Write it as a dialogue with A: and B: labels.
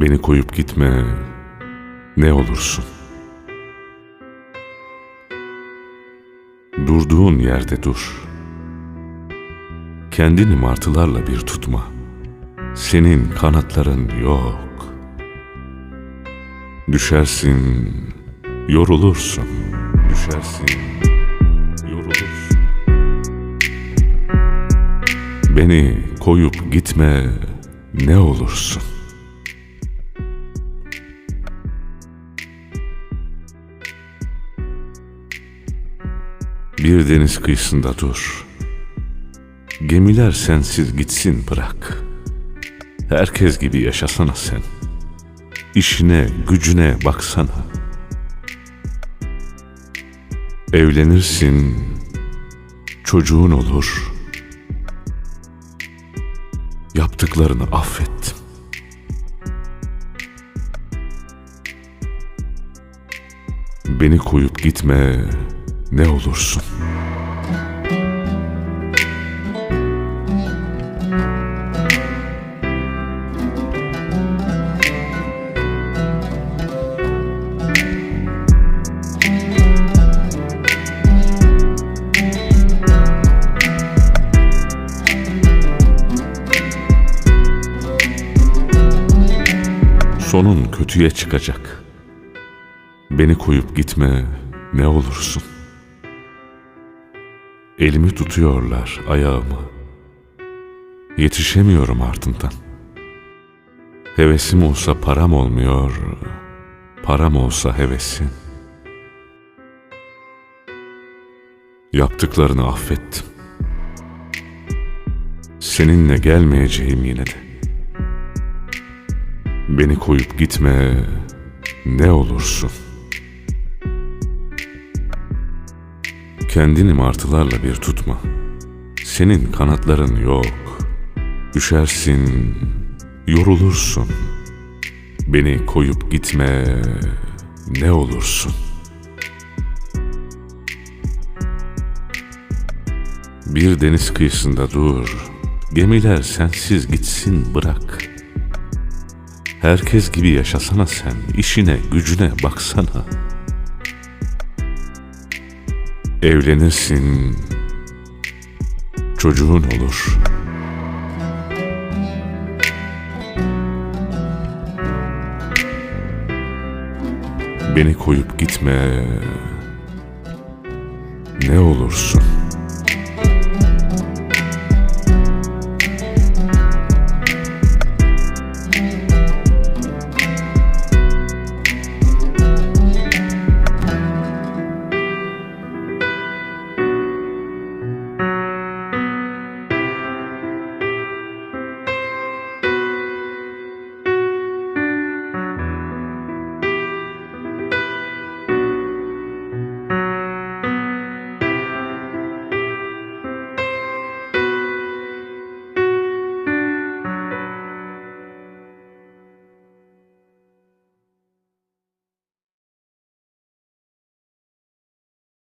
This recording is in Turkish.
A: Beni koyup gitme ne olursun. Durduğun yerde dur. Kendini martılarla bir tutma. Senin kanatların yok. Düşersin, yorulursun. Düşersin, yorulursun. Beni koyup gitme ne olursun. Bir deniz kıyısında dur. Gemiler sensiz gitsin bırak. Herkes gibi yaşasana sen. İşine, gücüne baksana. Evlenirsin, çocuğun olur. Yaptıklarını affet. Beni koyup gitme ne olursun. Sonun kötüye çıkacak. Beni koyup gitme ne olursun. Elimi tutuyorlar ayağımı. Yetişemiyorum ardından. Hevesim olsa param olmuyor, param olsa hevesim. Yaptıklarını affettim. Seninle gelmeyeceğim yine de. Beni koyup gitme ne olursun. Kendini martılarla bir tutma. Senin kanatların yok. Düşersin, yorulursun. Beni koyup gitme ne olursun. Bir deniz kıyısında dur. Gemiler sensiz gitsin bırak. Herkes gibi yaşasana sen, işine, gücüne baksana. Evlenirsin, çocuğun olur. Beni koyup gitme, ne olursun.